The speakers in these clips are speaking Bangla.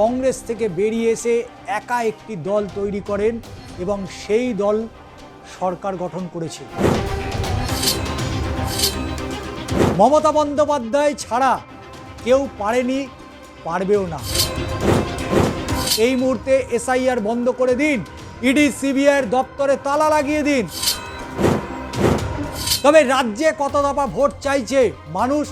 কংগ্রেস থেকে বেরিয়ে এসে একা একটি দল তৈরি করেন এবং সেই দল সরকার গঠন করেছে। মমতা বন্দ্যোপাধ্যায় ছাড়া কেউ পারেনি, পারবেও না। এই মুহূর্তে এসআইআর বন্ধ করে দিন, ইডি, সিবিআইয়ের দপ্তরে তালা লাগিয়ে দিন। তবে রাজ্যে কত দফা ভোট চাইছে মানুষ?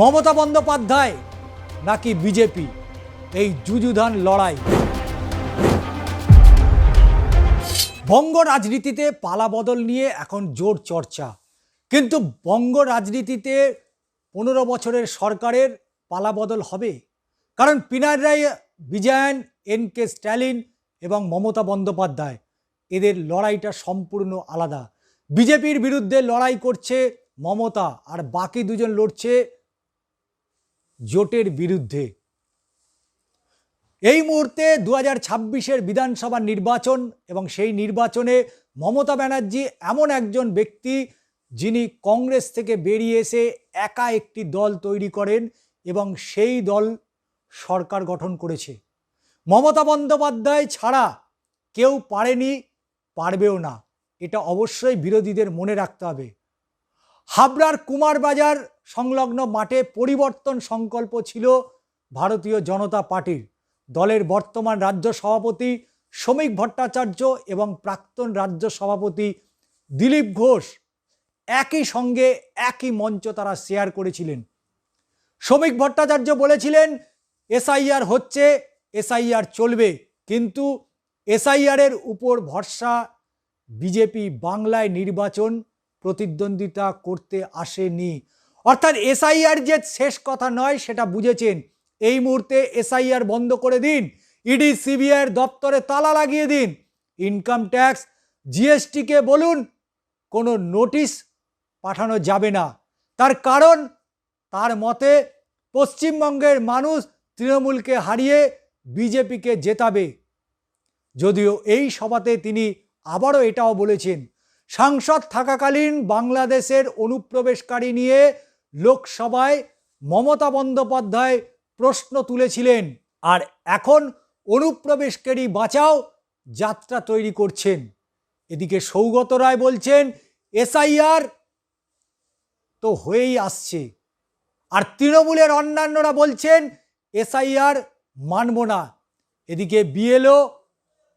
মমতা বন্দ্যোপাধ্যায় নাকি বিজেপি? এই যুযুধান লড়াই। বঙ্গ রাজনীতিতে পালাবদল নিয়ে এখন জোর চর্চা। কিন্তু বঙ্গ রাজনীতিতে পনেরো বছরের সরকারের পালাবদল হবে? কারণ পিনারাই বিজয়ন, এন কে স্ট্যালিন এবং মমতা বন্দ্যোপাধ্যায়, এদের লড়াইটা সম্পূর্ণ আলাদা। বিজেপির বিরুদ্ধে লড়াই করছে মমতা, আর বাকি দুজন লড়ছে জোটের বিরুদ্ধে। এই মুহূর্তে দু হাজার ছাব্বিশের বিধানসভা নির্বাচন এবং সেই নির্বাচনে মমতা ব্যানার্জি এমন একজন ব্যক্তি যিনি কংগ্রেস থেকে বেরিয়ে এসে একা একটি দল তৈরি করেন এবং সেই দল সরকার গঠন করেছে। মমতা বন্দ্যোপাধ্যায় ছাড়া কেউ পারেনি, পারবেও না। এটা অবশ্যই বিরোধীদের মনে রাখতে হবে। হাবড়ার কুমারবাজার সংলগ্ন মাঠে পরিবর্তন সংকল্প ছিল ভারতীয় জনতা পার্টির। দলের বর্তমান রাজ্য সভাপতি শ্রমিক ভট্টাচার্য এবং প্রাক্তন রাজ্য সভাপতি দিলীপ ঘোষ একই সঙ্গে একই মঞ্চ তারা শেয়ার করেছিলেন। শ্রমিক ভট্টাচার্য বলেছিলেন, এসআইআর হচ্ছে, এসআইআর চলবে। কিন্তু এসআইআরের উপর ভরসা বিজেপি বাংলায় নির্বাচন প্রতিদ্বন্দ্বিতা করতে আসেনি। অর্থাৎ এসআইআর যে শেষ কথা নয়, সেটা বুঝেছেন। এই মুহূর্তে এসআইআর বন্ধ করে দিন। ইডি, সিবিআইয়ের দপ্তরে তালা লাগিয়ে দিন। ইনকাম ট্যাক্স জিএসটিকে বলুন, কোনো নোটিশ পাঠানো যাবে না। তার কারণ, তার মতে পশ্চিমবঙ্গের মানুষ তৃণমূলকে হারিয়ে বিজেপিকে জেতাবে। যদিও এই সভাতে তিনি আবারও এটাও বলেছেন সাংসদ থাকাকালীন বাংলাদেশের অনুপ্রবেশকারী নিয়ে লোকসভায় মমতা বন্দ্যোপাধ্যায় প্রশ্ন তুলেছিলেন, আর এখন অনুপ্রবেশকারী বাঁচাও যাত্রা তৈরি করছেন। এদিকে সৌগত রায় বলছেন, এসআইআর তো হয়েই আসছে। আর তৃণমূলের অন্যান্যরা বলছেন, এসআইআর মানব না। এদিকে বিএলও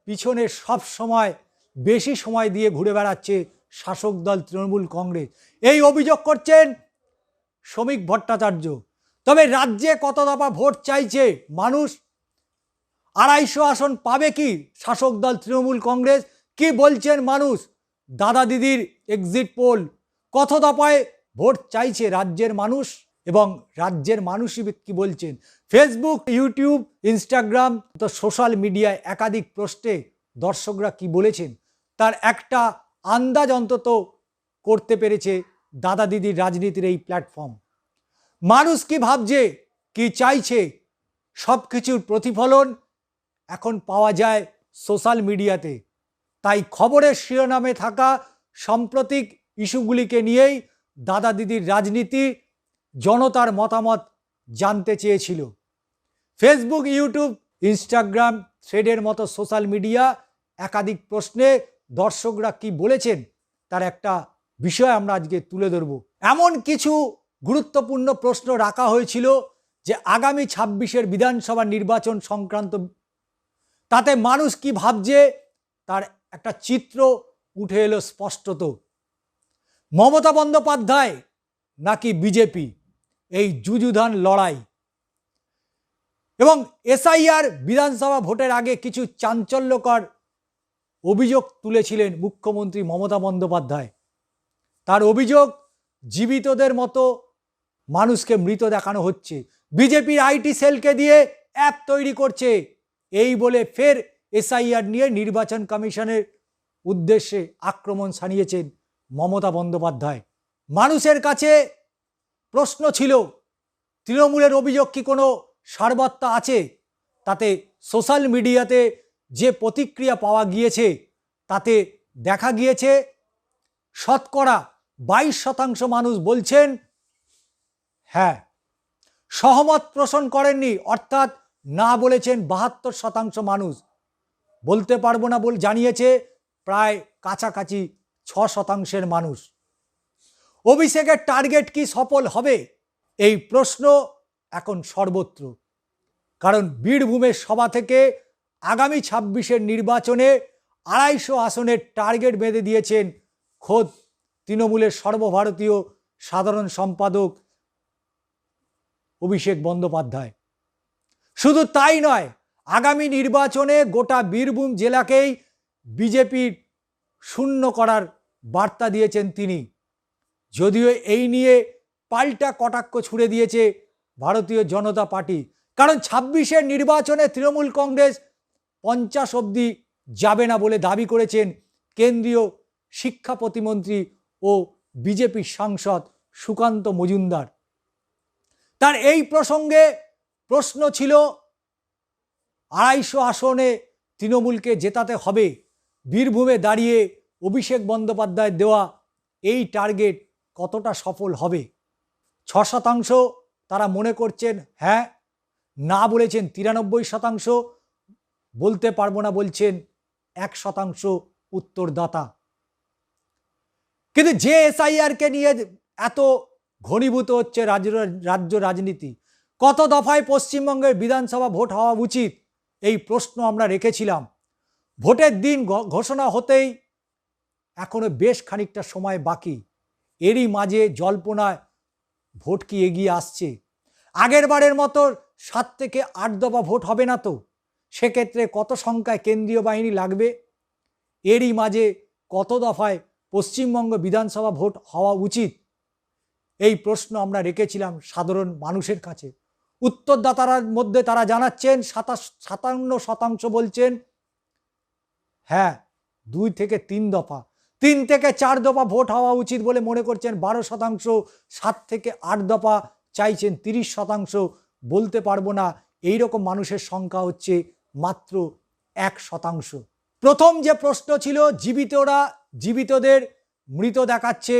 পিছনে সব সময় বেশি সময় দিয়ে ঘুরে বেড়াচ্ছে শাসক দল তৃণমূল কংগ্রেস। এই অভিযোগ করছেন শ্রমিক ভট্টাচার্য। তবে রাজ্যে কত দফা ভোট চাইছে মানুষ? আড়াইশো আসন পাবে কি শাসক দল তৃণমূল কংগ্রেস? কি বলছেন মানুষ? দাদা দিদির এক্সিট পোল কত দফায় ভোট চাইছে রাজ্যের মানুষ এবং রাজ্যের মানুষই কি বলছেন? ফেসবুক ইউটিউব ইনস্টাগ্রাম তো সোশ্যাল মিডিয়ায় একাধিক প্রশ্নে দর্শকরা কি বলেছেন? তার একটা আন্দাজ অন্তত করতে পেরেছে দাদা দিদির রাজনীতির এই প্ল্যাটফর্ম মানুষ কি ভাবছে, কি চাইছে সব কিছুর প্রতিফলন এখন পাওয়া যায় সোশ্যাল মিডিয়াতে তাই খবরের শিরোনামে থাকা সাম্প্রতিক ইস্যুগুলিকে নিয়েই দাদা দিদির রাজনীতি জনতার মতামত জানতে চেয়েছিল। ফেসবুক ইউটিউব ইনস্টাগ্রাম থ্রেডের মতো সোশ্যাল মিডিয়া একাধিক প্রশ্নে দর্শকরা কি বলেছেন তার একটা বিষয় আমরা আজকে তুলে ধরব। এমন কিছু গুরুত্বপূর্ণ প্রশ্ন রাখা হয়েছিল যে আগামী ছাব্বিশের বিধানসভা নির্বাচন সংক্রান্ত, তাতে মানুষ কি ভাবছে তার একটা চিত্র উঠে এলো স্পষ্টত। মমতা বন্দ্যোপাধ্যায় নাকি বিজেপি? এই যুযুধান লড়াই। এবং এসআইআর বিধানসভা ভোটের আগে কিছু চাঞ্চল্যকর অভিযোগ তুলেছিলেন মুখ্যমন্ত্রী মমতা বন্দ্যোপাধ্যায়। তার অভিযোগ, জীবিতদের মতো মানুষকে মৃত দেখানো হচ্ছে। বিজেপির আইটি সেলকে দিয়ে অ্যাপ তৈরি করছে। এই বলে ফের এসআইআর নিয়ে নির্বাচন কমিশনের উদ্দেশ্যে আক্রমণ সানিয়েছেন মমতা বন্দ্যোপাধ্যায়। মানুষের কাছে প্রশ্ন ছিল, তৃণমূলের অভিযোগ কি কোনো সারবত্তা আছে? তাতে সোশ্যাল মিডিয়াতে যে প্রতিক্রিয়া পাওয়া গিয়েছে তাতে দেখা গিয়েছে, শতকরা বাইশ শতাংশ মানুষ বলছেন হ্যাঁ সহমত পোষণ করেননি, অর্থাৎ না বলেছেন বাহাত্তর শতাংশ মানুষ। বলতে পারব না বল, জানিয়েছে প্রায় কাছাকাছি ছ শতাংশের মানুষ। অভিষেকের টার্গেট কি সফল হবে? এই প্রশ্ন এখন সর্বত্র। কারণ বীরভূমের সভা থেকে আগামী ছাব্বিশের নির্বাচনে আড়াইশো আসনের টার্গেট বেঁধে দিয়েছেন খোদ তৃণমূলের সর্বভারতীয় সাধারণ সম্পাদক অভিষেক বন্দ্যোপাধ্যায়। শুধু তাই নয়, আগামী নির্বাচনে গোটা বীরভূম জেলাকেই বিজেপির শূন্য করার বার্তা দিয়েছেন তিনি। যদিও এই নিয়ে পাল্টা কটাক্ষ ছুড়ে দিয়েছে ভারতীয় জনতা পার্টি, কারণ ছাব্বিশের নির্বাচনে তৃণমূল কংগ্রেস পঞ্চাশ অবধি যাবে না বলে দাবি করেছেন কেন্দ্রীয় শিক্ষা প্রতিমন্ত্রী ও বিজেপির সাংসদ সুকান্ত মজুমদার। তার এই প্রসঙ্গে প্রশ্ন ছিল, আড়াইশো আসনে তৃণমূলকে জেতাতে হবে, বীরভূমে দাঁড়িয়ে অভিষেক বন্দ্যোপাধ্যায় দেওয়া এই টার্গেট কতটা সফল হবে? ছ শতাংশ তারা মনে করছেন হ্যাঁ না বলেছেন তিরানব্বই শতাংশ বলতে পারব না বলছেন এক শতাংশ উত্তরদাতা। কিন্তু যে এসআইআরকে নিয়ে এত ঘনীভূত হচ্ছে রাজ্য রাজ্য রাজনীতি, কত দফায় পশ্চিমবঙ্গের বিধানসভা ভোট হওয়া উচিত, এই প্রশ্ন আমরা রেখেছিলাম। ভোটের দিন ঘোষণা হতেই এখনও বেশ খানিকটা সময় বাকি। এরই মাঝে জল্পনায় ভোট কি এগিয়ে আসছে? আগের বারের মতো সাত থেকে আট দফা ভোট হবে না তো? সেক্ষেত্রে কত সংখ্যায় কেন্দ্রীয় বাহিনী লাগবে? এরই মাঝে কত দফায় পশ্চিমবঙ্গ বিধানসভা ভোট হওয়া উচিত? এই প্রশ্ন আমরা রেখেছিলাম সাধারণ মানুষের কাছে। উত্তরদাতার মধ্যে তারা জানাচ্ছেন, সাতাশ, সাতান্ন শতাংশ বলছেন হ্যাঁ দুই থেকে তিন দফা। তিন থেকে চার দফা ভোট হওয়া উচিত বলে মনে করছেন, বারো শতাংশ, সাত থেকে আট দফা চাইছেন, তিরিশ শতাংশ বলতে পারব না। এই রকম মানুষের সংখ্যা হচ্ছে মাত্র এক শতাংশ। প্রথম যে প্রশ্ন ছিল, জীবিতরা জীবিতদের মৃত দেখাচ্ছে,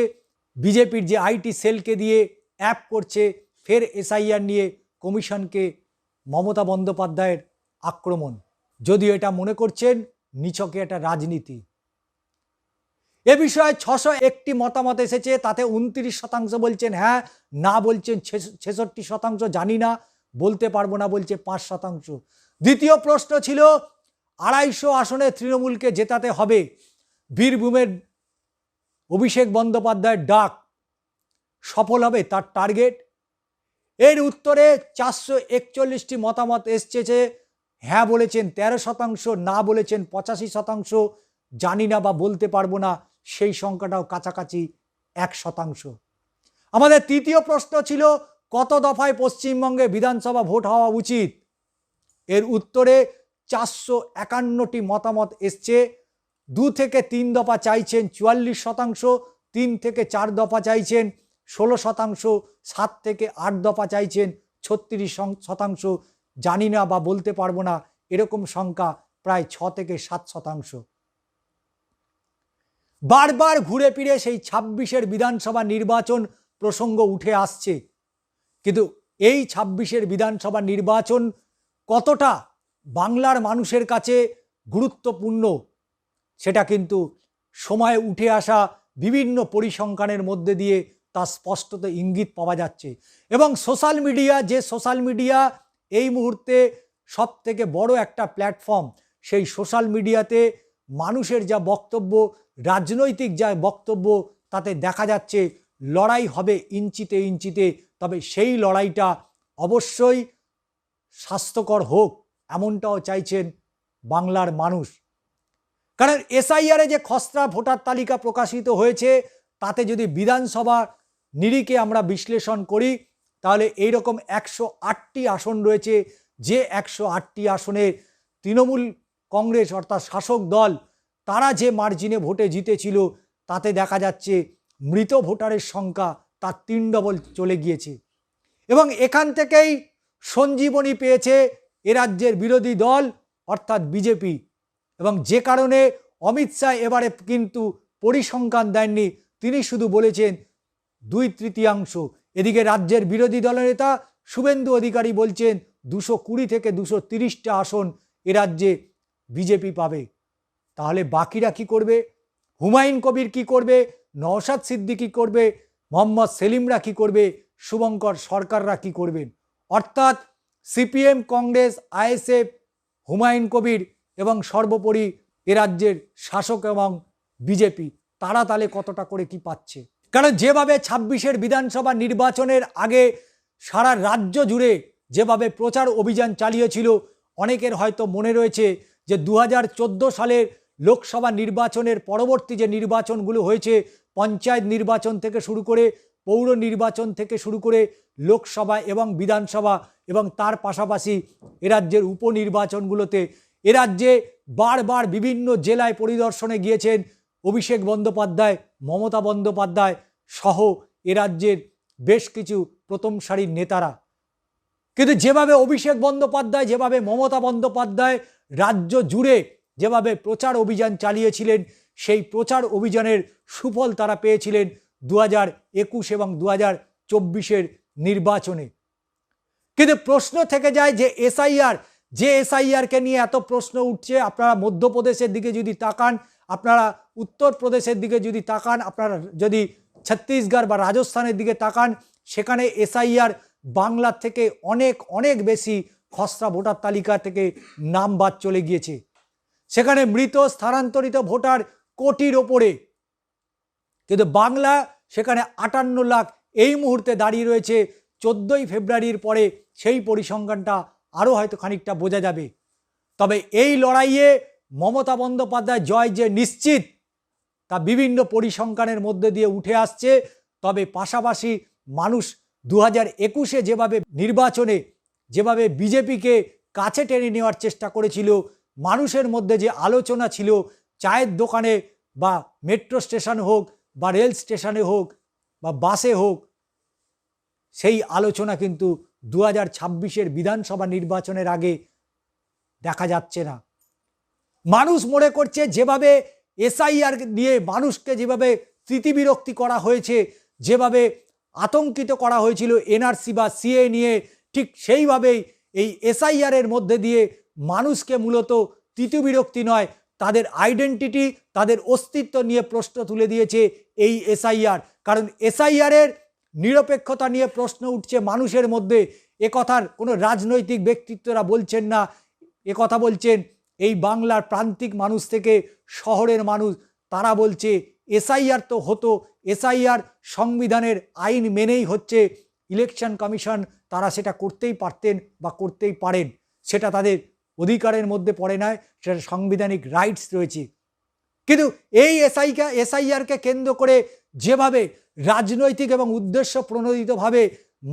বিজেপির যে আইটি সেলকে দিয়ে অ্যাপ করছে, ফের এসআইআর নিয়ে কমিশনকে মমতা বন্দ্যোপাধ্যায়ের আক্রমণ। যদিও এটা মনে করছেন নিছকে এটা রাজনীতি। এ বিষয়ে ছশো একটি মতামত এসেছে, তাতে উনত্রিশ শতাংশ বলছেন হ্যাঁ। না বলছেন ছেষট্টি শতাংশ জানি না, বলতে পারব না বলছে পাঁচ শতাংশ। দ্বিতীয় প্রশ্ন ছিল, আড়াইশো আসনে তৃণমূলকে জেতাতে হবে। বীরভূমের অভিষেক বন্দ্যোপাধ্যায়ের ডাক সফল হবে তার টার্গেট। এর উত্তরে চারশো একচল্লিশটি মতামত এসছে যে হ্যাঁ বলেছেন, তেরো শতাংশ, না বলেছেন, পঁচাশি শতাংশ, জানি না বা বলতে পারব না, সেই সংখ্যাটাও কাছাকাছি এক শতাংশ। আমাদের তৃতীয় প্রশ্ন ছিল, কত দফায় পশ্চিমবঙ্গে বিধানসভা ভোট হওয়া উচিত? এর উত্তরে চারশো একান্নটি মতামত এসছে। দু থেকে তিন দফা চাইছেন চুয়াল্লিশ শতাংশ, তিন থেকে চার দফা চাইছেন ষোলো শতাংশ, সাত থেকে আট দফা চাইছেন ছত্রিশ শতাংশ। জানি না বা বলতে পারব না, এরকম সংখ্যা প্রায় ছ থেকে সাত শতাংশ। বারবার ঘুরে ফিরে সেই ছাব্বিশের বিধানসভা নির্বাচন প্রসঙ্গ উঠে আসছে। কিন্তু এই ছাব্বিশের বিধানসভা নির্বাচন কতটা বাংলার মানুষের কাছে গুরুত্বপূর্ণ, সেটা কিন্তু সময়ে উঠে আসা বিভিন্ন পরিসংখ্যানের মধ্যে দিয়ে তা স্পষ্টত ইঙ্গিত পাওয়া যাচ্ছে। এবং সোশ্যাল মিডিয়া, যে সোশ্যাল মিডিয়া এই মুহূর্তে সব থেকে বড় একটা প্ল্যাটফর্ম, সেই সোশ্যাল মিডিয়াতে মানুষের যা বক্তব্য, রাজনৈতিক যা বক্তব্য, তাতে দেখা যাচ্ছে লড়াই হবে ইঞ্চিতে ইঞ্চিতে, তবে সেই লড়াইটা অবশ্যই স্বাস্থ্যকর হোক, এমনটাও চাইছেন বাংলার মানুষ। কারণ এসআইআরে যে খসড়া ভোটার তালিকা প্রকাশিত হয়েছে, তাতে যদি বিধানসভা নিরিখে আমরা বিশ্লেষণ করি, তাহলে এই রকম একশো আটটি আসন রয়েছে। যে একশো আটটি আসনে তৃণমূল কংগ্রেস অর্থাৎ শাসক দল, তারা যে মার্জিনে ভোটে জিতেছিল, তাতে দেখা যাচ্ছে মৃত ভোটারের সংখ্যা তার তিন ডবল চলে গিয়েছে। এবং এখান থেকেই সঞ্জীবনী পেয়েছে এ রাজ্যের বিরোধী দল, অর্থাৎ বিজেপি। এবং যে কারণে অমিত শাহ এবারে কিন্তু পরিসংখ্যান দেননি, তিনি শুধু বলেছেন দুই তৃতীয়াংশ। এদিকে রাজ্যের বিরোধী দলের নেতা শুভেন্দু অধিকারী বলছেন দুশো কুড়ি থেকে দুশো তিরিশটা আসন এ রাজ্যে বিজেপি পাবে। তাহলে বাকিরা কি করবে? হুমায়ুন কবির কি করবে? নওশাদ সিদ্দিকি করবে? মোহাম্মদ সেলিমরা কি করবে? শুভঙ্কর সরকাররা কি করবেন? অর্থাৎ সিপিএম, কংগ্রেস, আইএসএফ, হুমায়ুন কবির এবং সর্বোপরি এ রাজ্যের শাসক এবং বিজেপি, তারা তাহলে কতটা করে কি পাচ্ছে? কারণ যেভাবে ছাব্বিশের বিধানসভা নির্বাচনের আগে সারা রাজ্য জুড়ে যেভাবে প্রচার অভিযান চালিয়েছিল, অনেকের হয়তো মনে রয়েছে যে দু হাজার চোদ্দ সালের লোকসভা নির্বাচনের পরবর্তী যে নির্বাচনগুলো হয়েছে, পঞ্চায়েত নির্বাচন থেকে শুরু করে পৌর নির্বাচন থেকে শুরু করে লোকসভা এবং বিধানসভা এবং তার পাশাপাশি এ রাজ্যের উপনির্বাচনগুলোতে এ রাজ্যে বারবার বিভিন্ন জেলায় পরিদর্শনে গিয়েছেন অভিষেক বন্দ্যোপাধ্যায়, মমতা বন্দ্যোপাধ্যায় সহ এ রাজ্যের বেশ কিছু প্রথম সারির নেতারা। কিন্তু যেভাবে অভিষেক বন্দ্যোপাধ্যায়, যেভাবে মমতা বন্দ্যোপাধ্যায় রাজ্য জুড়ে যেভাবে প্রচার অভিযান চালিয়েছিলেন, সেই প্রচার অভিযানের সুফল তারা পেয়েছিলেন দু হাজার একুশ এবং দু হাজার চব্বিশের নির্বাচনে। কিন্তু প্রশ্ন থেকে যায় যে এসআইআর, যে এসআইআরকে নিয়ে এত প্রশ্ন উঠছে, আপনারা মধ্যপ্রদেশের দিকে যদি তাকান, আপনারা উত্তরপ্রদেশের দিকে যদি তাকান, আপনারা যদি ছত্তিশগড় বা রাজস্থানের দিকে তাকান, সেখানে এসআইআর বাংলার থেকে অনেক অনেক বেশি খসড়া ভোটার তালিকা থেকে নাম বাদ চলে গিয়েছে। সেখানে মৃত, স্থানান্তরিত ভোটার কোটির ওপরে। কিন্তু বাংলা সেখানে আটান্ন লাখ এই মুহূর্তে দাঁড়িয়ে রয়েছে। চোদ্দোই ফেব্রুয়ারির পরে সেই পরিসংখ্যানটা আরও হয়তো খানিকটা বোঝা যাবে। তবে এই লড়াইয়ে মমতা বন্দ্যোপাধ্যায় জয় যে নিশ্চিত, তা বিভিন্ন পরিসংখ্যানের মধ্যে দিয়ে উঠে আসছে। তবে পাশাপাশি মানুষ দু হাজার একুশে যেভাবে নির্বাচনে, যেভাবে বিজেপিকে কাছে টেনে নেওয়ার চেষ্টা করেছিল, মানুষের মধ্যে যে আলোচনা ছিল, চায়ের দোকানে বা মেট্রো স্টেশন হোক বা রেল স্টেশনে হোক বা বাসে হোক, সেই আলোচনা কিন্তু দু হাজার ছাব্বিশের বিধানসভা নির্বাচনের আগে দেখা যাচ্ছে না। মানুষ মনে করছে যেভাবে এসআইআর নিয়ে মানুষকে যেভাবে স্মৃতিবিরক্তি করা হয়েছে, যেভাবে আতঙ্কিত করা হয়েছিল এনআরসি বা সিএ নিয়ে, ঠিক সেইভাবেই এই এসআইআরের মধ্যে দিয়ে মানুষকে মূলত তৃতীয়বিরক্তি নয় তাদের আইডেন্টিটি তাদের অস্তিত্ব নিয়ে প্রশ্ন তুলে দিয়েছে এই এসআইআর কারণ এসআইআরের নিরপেক্ষতা নিয়ে প্রশ্ন উঠছে মানুষের মধ্যে। কথার কোনো রাজনৈতিক ব্যক্তিত্বরা বলছেন না। এ কথা বলছেন এই বাংলার প্রান্তিক মানুষ থেকে শহরের মানুষ। তারা বলছে এসআইআর তো হতো। এসআইআর সংবিধানের আইন মেনেই হচ্ছে। ইলেকশন কমিশন তারা সেটা করতেই পারতেন বা করতেই পারেন। সেটা তাদের অধিকারের মধ্যে পড়ে নয় সেটা সাংবিধানিক রাইটস রয়েছে। কিন্তু এই এসআইকে এসআইআরকে কেন্দ্র করে যেভাবে রাজনৈতিক এবং উদ্দেশ্য প্রণোদিতভাবে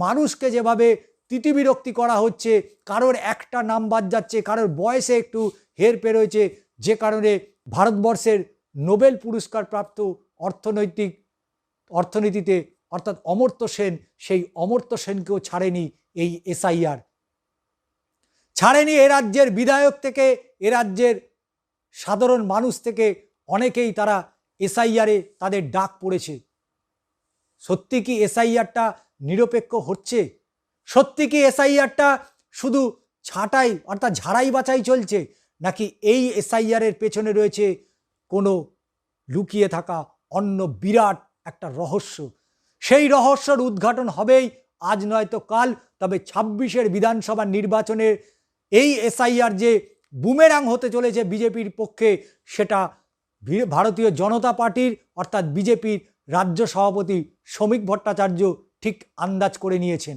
মানুষকে যেভাবে তিতিবিরক্তি করা হচ্ছে, কারোর একটা নাম বাদ যাচ্ছে, কারোর বয়সে একটু হেরফের রয়েছে, যে কারণে ভারতবর্ষের নোবেল পুরস্কার প্রাপ্ত অর্থনৈতিক, অর্থনীতিতে অর্থাৎ অমর্ত্য সেন, সেই অমর্ত্য সেনকেও ছাড়েনি এই এসআইআর ছাড়েনি এ রাজ্যের বিধায়ক থেকে, এ রাজ্যের সাধারণ মানুষ থেকে অনেকেই তারা এসআইআরে তাদের ডাক পড়েছে। সত্যি কি এসআইআরটা নিরপেক্ষ হচ্ছে? সত্যি কি এসআইআরটা শুধু ছাঁটাই অর্থাৎ ঝাড়াই বাছাই চলছে, নাকি এই এসআইআরের পেছনে রয়েছে কোনো লুকিয়ে থাকা অন্য বিরাট একটা রহস্য? সেই রহস্যর উদ্ঘাটন হবেই, আজ নয়তো কাল, তবে ছাব্বিশের বিধানসভা নির্বাচনের এই এসআইআর যে বুমেরাং হতে চলেছে বিজেপির পক্ষে, সেটা ভারতীয় জনতা পার্টির, অর্থাৎ বিজেপির রাজ্য সভাপতি শ্রমিক ভট্টাচার্য ঠিক আন্দাজ করে নিয়েছেন।